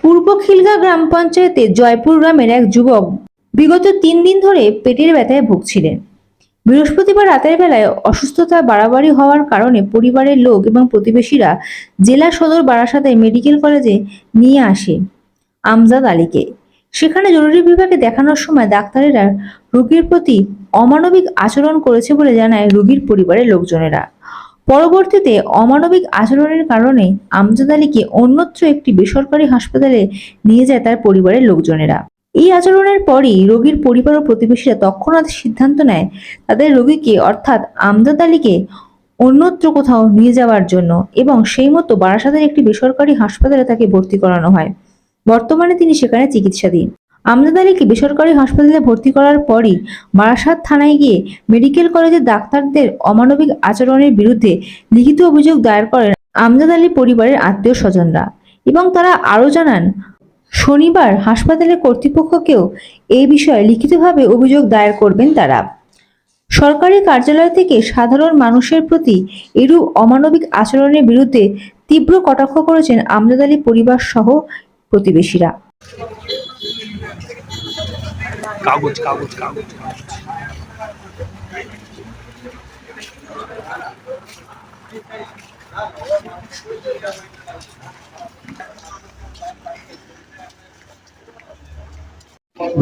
পূর্ব খিলগা গ্রাম পঞ্চায়েতে জয়পুর গ্রামের এক যুবক বিগত তিন দিন ধরে পেটের ব্যথায় ভুগছিলেন। বৃহস্পতিবার রাতের বেলায় অসুস্থতা বাড়াবাড়ি হওয়ার কারণে পরিবারের লোক এবং প্রতিবেশীরা জেলা সদর বারাসাতে মেডিকেল কলেজে নিয়ে আসে আমজাদ আলীকে। সেখানে জরুরি বিভাগে দেখানোর সময় ডাক্তারেরা রোগীর প্রতি অমানবিক আচরণ করেছে বলে জানায় রোগীর পরিবারের লোকজনেরা। পরবর্তীতে অমানবিক আচরণের কারণে আমজাদ আলীকে অন্যত্র একটি বেসরকারি হাসপাতালে নিয়ে যায় তার পরিবারের লোকজনেরা। এই আচরণের পরই রোগীর পরিবার ও প্রতিবেশীরা তৎক্ষণাৎ সিদ্ধান্ত নেয় তাদের রোগীকে, অর্থাৎ আমজাদ আলীকে, অন্যত্র কোথাও নিয়ে যাওয়ার জন্য এবং সেই মতো বারাসাতের একটি বেসরকারি হাসপাতালে তাকে ভর্তি করানো হয়। বর্তমানে তিনি সেখানে চিকিৎসাধীন। আমজাদ আলীকে বেসরকারি হাসপাতালে ভর্তি করার পরই বারাসাত থানায় গিয়ে মেডিকেল কলেজের ডাক্তারদের অমানবিক আচরণের বিরুদ্ধে লিখিত অভিযোগ দায়ের করেন আমজাদ আলী পরিবারের আত্মীয় স্বজনরা এবং তারা আরও জানান, শনিবার হাসপাতালের কর্তৃপক্ষকেও এই বিষয়ে লিখিতভাবে অভিযোগ দায়ের করবেন তারা। সরকারি কার্যালয় থেকে সাধারণ মানুষের প্রতি এরূপ অমানবিক আচরণের বিরুদ্ধে তীব্র কটাক্ষ করেছেন আমজাদ আলী পরিবার সহ প্রতিবেশীরা। কাগজ কাগজ কাগজ। কাগজ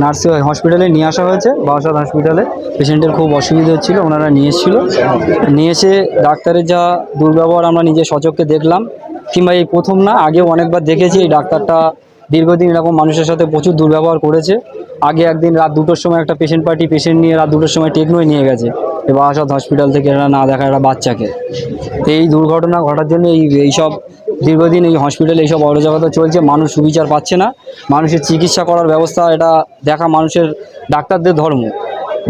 নার্সিং হসপিটালে নিয়ে আসা হয়েছে, বারাসাত হসপিটালে পেশেন্টের খুব অসুবিধা হচ্ছিল, ওনারা নিয়ে এসেছিল। নিয়ে এসে ডাক্তারের যা দুর্ব্যবহার আমরা নিজে সচক্ষে দেখলাম। কিংবা এই প্রথম না, আগেও অনেকবার দেখেছি এই ডাক্তারটা দীর্ঘদিন এরকম মানুষের সাথে প্রচুর দুর্ব্যবহার করেছে। আগে একদিন রাত দুটোর সময় একটা পেশেন্ট পার্টি পেশেন্ট নিয়ে রাত দুটোর সময় টেকনোয় নিয়ে গেছে। এই বারাসাত হসপিটাল থেকে এরা না দেখা একটা বাচ্চাকে। এই দুর্ঘটনা ঘটার জন্য এই এইসব দীর্ঘদিন এই হসপিটালে এইসব অরাজকতা চলছে, মানুষ সুবিচার পাচ্ছে না। মানুষের চিকিৎসা করার ব্যবস্থা, এটা দেখা মানুষের ডাক্তারদের ধর্ম।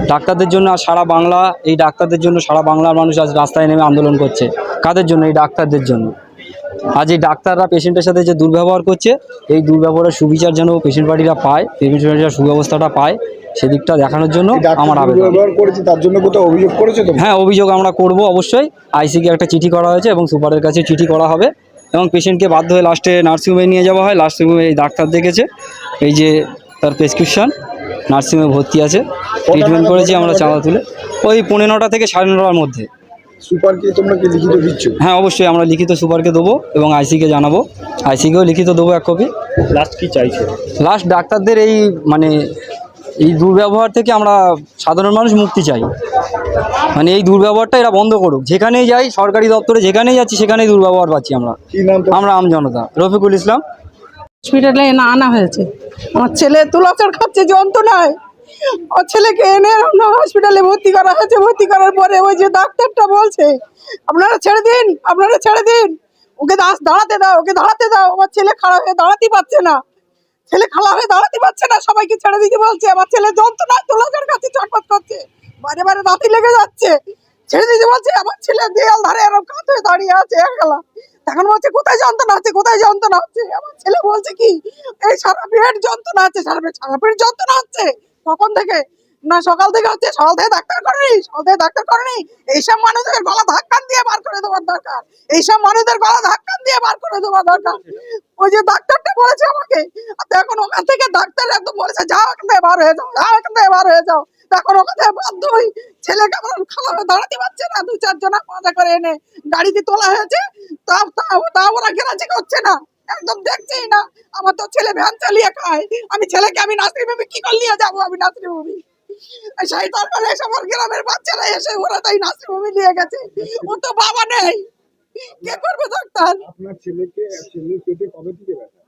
ডাক্তারদের জন্য আর সারা বাংলা, এই ডাক্তারদের জন্য সারা বাংলার মানুষ আজ রাস্তায় নেমে আন্দোলন করছে। কাদের জন্য? এই ডাক্তারদের জন্য। আজ এই ডাক্তাররা পেশেন্টের সাথে যে দুর্ব্যবহার করছে এই দুর্ব্যবহারের সুবিচার যেন পেশেন্ট পার্টিরা পায় পেশেন্ট পার্টিরা সুব্যবস্থাটা পায় সেদিকটা দেখানোর জন্য আমার আবেদন। করেছে তার জন্য কোথাও অভিযোগ করেছে তো হ্যাঁ অভিযোগ আমরা করব অবশ্যই। আইসিকে একটা চিঠি করা হয়েছে এবং সুপারের কাছে চিঠি করা হবে এবং পেশেন্টকে বাধ্য হয়ে লাস্টে নার্সিংহোমে নিয়ে যাওয়া হয়। নার্সিংহোমে এই ডাক্তার দেখেছে। এই যে তার প্রেসক্রিপশন নার্সিংহোমে ভর্তি আছে। ট্রিটমেন্ট করেছি আমরা চাঁদা তুলে। ওই পৌনে নটা থেকে সাড়ে নটার মধ্যে। সুপারকে তোমরা কি লিখিত দিচ্ছ? হ্যাঁ অবশ্যই আমরা লিখিত সুপারকে দেবো এবং আইসিকে জানাব। আইসিকেও লিখিত দেবো এক কপি। লাস্ট কি চাইছে? লাস্ট ডাক্তারদের এই মানে এই দুর্ব্যবহার থেকে আমরা সাধারণ মানুষ মুক্তি চাই। মানে এই দুর্ব্যবহারটা এরা বন্ধ করুক। যেখানেই যাই সরকারি দপ্তরে যেখানেই যাচ্ছি সেখানেই দুর্ব্যবহার পাচ্ছি আমরা। কি নাম তোমার? আমরা আম জনতা। রফিকুল ইসলাম। হসপিটালে না আনা হয়েছে। আমার ছেলে তুলাচর খাচ্ছে যন্ত্রণায়। আমার ছেলেকে এনে আমরা হসপিটালে ভর্তি করা হয়েছে। ভর্তি করার পরে ওই যে ডাক্তারটা বলছে, আপনারা ছেড়ে দিন, আপনারা ছেড়ে দিন। ওকে দাঁড়াতে দাও, ওকে দাঁড়াতে দাও। আমার ছেলে খারাপ হয়ে দাঁড়াতেই পারছে না। ছেলে খারাপ হয়ে দাঁড়াতে পারছে না। সবাইকে ছেড়ে দিতে বলছে। আমার ছেলে যন্ত্রণায় তুলাচর খাচ্ছে চটপট করছে। বারে বারে দাঁতি লেগে যাচ্ছে। ছেড়ে দিতে বলছে, আমার ছেলে দেয়াল ধারে এরকম কাত হয়ে দাঁড়িয়ে আছে একলা। তখন বলছে, কোথায় যন্ত্রণা হচ্ছে কোথায় যন্ত্রণা হচ্ছে আমার ছেলে বলছে কি, এই সারা পেট যন্ত্রণা হচ্ছে সারা পেট সারা পেট যন্ত্রণা হচ্ছে কখন থেকে? না, সকাল থেকে হচ্ছে সকাল থেকে ডাক্তার করেনি, সকাল থেকে ডাক্তার করেনি। এইসব মানুষদের গলা ধাক্কান দিয়ে বার করে দেওয়ার দরকার। এইসব মানুষদের গলা ধাক্কান দিয়ে বার করে দেওয়ার দরকার। ওই যে ডাক্তারটা বলেছে আমাকে এখন ওখান থেকে ডাক্তার একদম বলেছে, যাও এখান থেকে বার হয়ে যাও যাও এখান থেকে বার হয়ে যাও। তখন ওখান থেকে বাধ্য হই ছেলেকে আমার খারাপ দাঁড়াতে পারছে না, দু চারজনা মজা করে এনে গাড়িতে তোলা হয়েছে। তাও ওরা গেরাজি করছে না। একদম দেখছেই না। আমার তো ছেলে ভ্যান চালিয়ে খায়। আমি ছেলেকে আমি নার্সিং হোমে কি করে নিয়ে যাব? আমি নার্সিং হোমে সেই তারপরে এসে আমার গ্রামের বাচ্চারা এসে ওরা তাই নার্সিং হোমে নিয়ে গেছে। ও তো বাবা নেই। কে করবে ডাক্তার? আপনার ছেলেকে ছেলের পেটে কবে থেকে ব্যথা?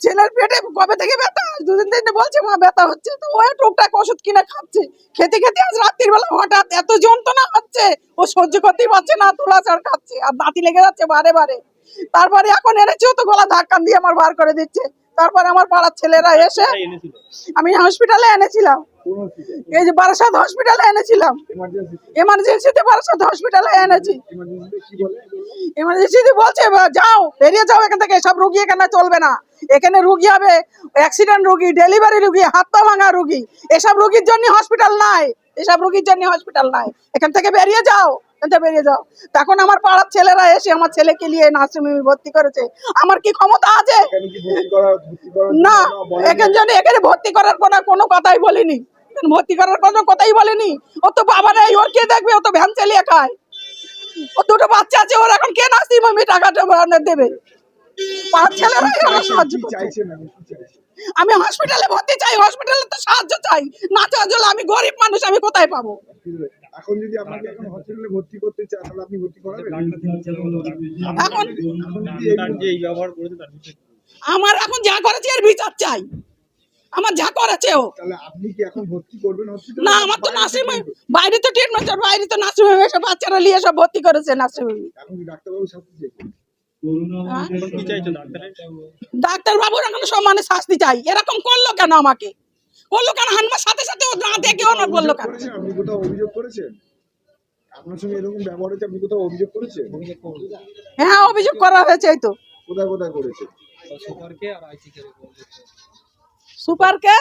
ছেলের পেটে কবে থেকে ব্যথা? দুদিন দিন বলছে মা ব্যথা হচ্ছে। তো ও টুকটাক ওষুধ কিনে খাচ্ছে। খেতে খেতে আজ রাত্রির বেলা হঠাৎ এত যন্ত্রণা হচ্ছে। ও সহ্য করতেই পারছে না তুলাচার খাচ্ছে। আর দাঁতি লেগে যাচ্ছে বারে বারে। তারপরে এখন এনেছে ও তো গলা ধাক্কান দিয়ে আমার বার করে দিচ্ছে। তারপরে আমার পাড়ার ছেলেরা এসে আমি হসপিটালে এনেছিলাম। এই যে বারাসাত হসপিটালে এনেছিলাম। এমার্জেন্সি এমার্জেন্সিতে বারাসাত হসপিটালে এনেছি। এমার্জেন্সিতে বলছে যাও বেরিয়ে যাও এখান থেকে সব রুগী এখানে চলবে না। এখানে রুগী হবে অ্যাক্সিডেন্ট রুগী ডেলিভারি রুগী হাত পা ভাঙা রুগী। এসব রুগীর জন্য হসপিটাল নাই। এসব রুগীর জন্য হসপিটাল নাই। এখান থেকে বেরিয়ে যাও। এটা বেরিয়ে যাও। তখন আমার পাড়ার ছেলেরা এসে আমার ছেলেকে নিয়ে নার্সিংহোমে ভর্তি করেছে। আমার কি ক্ষমতা আছে? না? এখানে জন্য এখানে ভর্তি করার কোনো কোনো কথাই বলিনি। ভর্তি করার কোনো কথাই বলেনি। ও তো বাবা নেই ওর কে দেখবে? ও তো ভ্যান চালিয়ে খায়। ও দুটো বাচ্চা আছে ওর এখন কে নার্সিংহোমে টাকাটা দেবে? পাঁচ ছেলেরা সাহায্য করছে। আমি হসপিটালে ভর্তি চাই হসপিটালে তো সাহায্য চাই। না হলে আমি গরিব মানুষ আমি কোথায় পাবো? এখন যদি আপনাকে এখন হসপিটালে ভর্তি করতে চান তাহলে আপনি ভর্তি করাবেন? এখন এখন যদি এগুলো- যে এই ব্যবহার করেছে তার বিষয়ে আমার এখন যা করেছে এর বিচার চাই। আমার যা করেছে ও। তাহলে আপনি কি এখন ভর্তি করবেন হসপিটালে না আমার তো নার্সিংহোমে বাইরে তো ট্রিটমেন্ট আর বাইরে তো নার্সিংহোমে সব বাচ্চারা নিয়ে সব ভর্তি করেছে নার্সিংহোমে। এখন কি ডাক্তারবাবু শাস্তি চাইছেন এখন কি চাইছো ডাক্তারের? ডাক্তার বাবুর এখন সমানে শাস্তি চাই। এরকম করল কেন আমাকে? করল কেন হানবার সাথে সাথে ও না দেখে ও না করল কেন? আপনি কোথাও অভিযোগ করেছেন? আপনার সঙ্গে এরকম ব্যবহার হচ্ছে আপনি কোথাও অভিযোগ করেছেন? হ্যাঁ অভিযোগ করা হয়েছে এই তো। কোথায় কোথায় করেছেন সুপারকে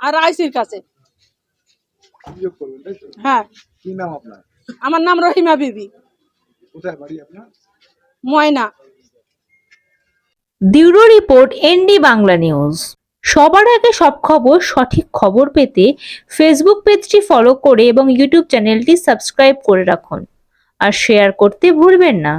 আর আইসির কাছে। অভিযোগ করবেন তাই তো? হ্যাঁ। কি নাম আপনার? আমার নাম রহিমা বিবি। কোথায় বাড়ি আপনার? Moyna. Bureau report, ND Bangla news. সবার আগে সব খবর, সঠিক খবর পেতে ফেসবুক পেজটি ফলো করে এবং ইউটিউব চ্যানেলটি সাবস্ক্রাইব করে রাখুন। আর শেয়ার করতে ভুলবেন না।